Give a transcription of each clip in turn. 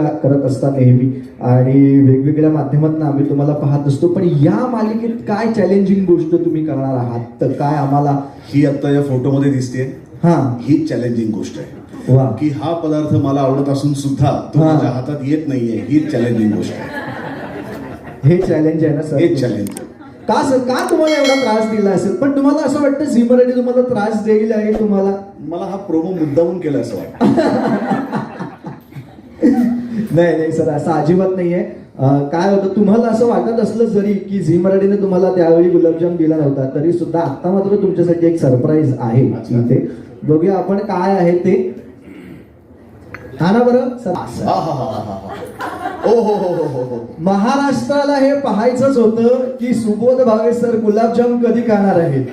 करत असता नेहमी. आणि वेगवेगळ्या माध्यमातून आम्ही तुम्हाला पाहत असतो. पण या मालिकेत काय चॅलेंजिंग गोष्ट तुम्ही करणार आहात? तर काय आम्हाला ही आता या फोटोमध्ये दिसते हा. ही चॅलेंजिंग गोष्ट आहे. वा. की हा पदार्थ मला आवडत असून सुद्धा तो. माझ्या हातात येत नाहीये. ही चॅलेंजिंग गोष्ट आहे. हे चॅलेंज आहे ना सर? हे चॅलेंज का सर? का तुम्हाला एवढा त्रास दिला असेल? पण तुम्हाला असं वाटतं झी मराठी तुम्हाला त्रास देईल आहे तुम्हाला? मला हा प्रोमो मुद्दामून केला असं वाटतं. नाही नाही सर असं अजिबात नाहीये. काय होतं तुम्हाला असं वाटत असलं जरी की झी मराठीने तुम्हाला त्यावेळी गुलाबजाम दिला नव्हता तरी सुद्धा आता मात्र तुमच्यासाठी एक सरप्राईज आहे. इथे बघूया आपण काय आहे ते. हा ना बरं? सर असं. हा हा हा हा हा. ओ हो हो हो हो हो. महाराष्ट्राला हे पाहायचंच होतं की सुबोध भावे सर गुलाबजाम कधी खाणार आहेत?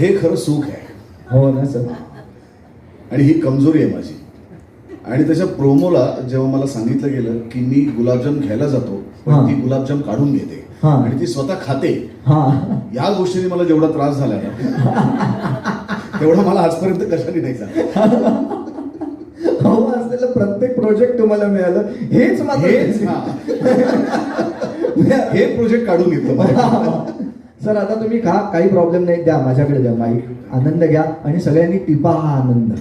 हे खरं सुख आहे. हो ना सर. आणि ही कमजोरी आहे माझी आणि त्याच्या प्रोमोला जेव्हा मला सांगितलं गेलं की मी गुलाबजाम घ्यायला जातो. पण ती गुलाबजाम काढून घेते. आणि ती स्वतः खाते या गोष्टीने मला जेवढा त्रास झाला ना तेवढा मला आजपर्यंत कशाने नाही झाला हो असलेलं प्रत्येक प्रोजेक्ट तुम्हाला मिळालं हेच मात्र हेच हा. प्रोजेक्ट काढून घेतलं. सर आता तुम्ही खा काही प्रॉब्लेम नाही द्या माझ्याकडे द्या माईक आनंद घ्या आणि सगळ्यांनी टिपा हा आनंद?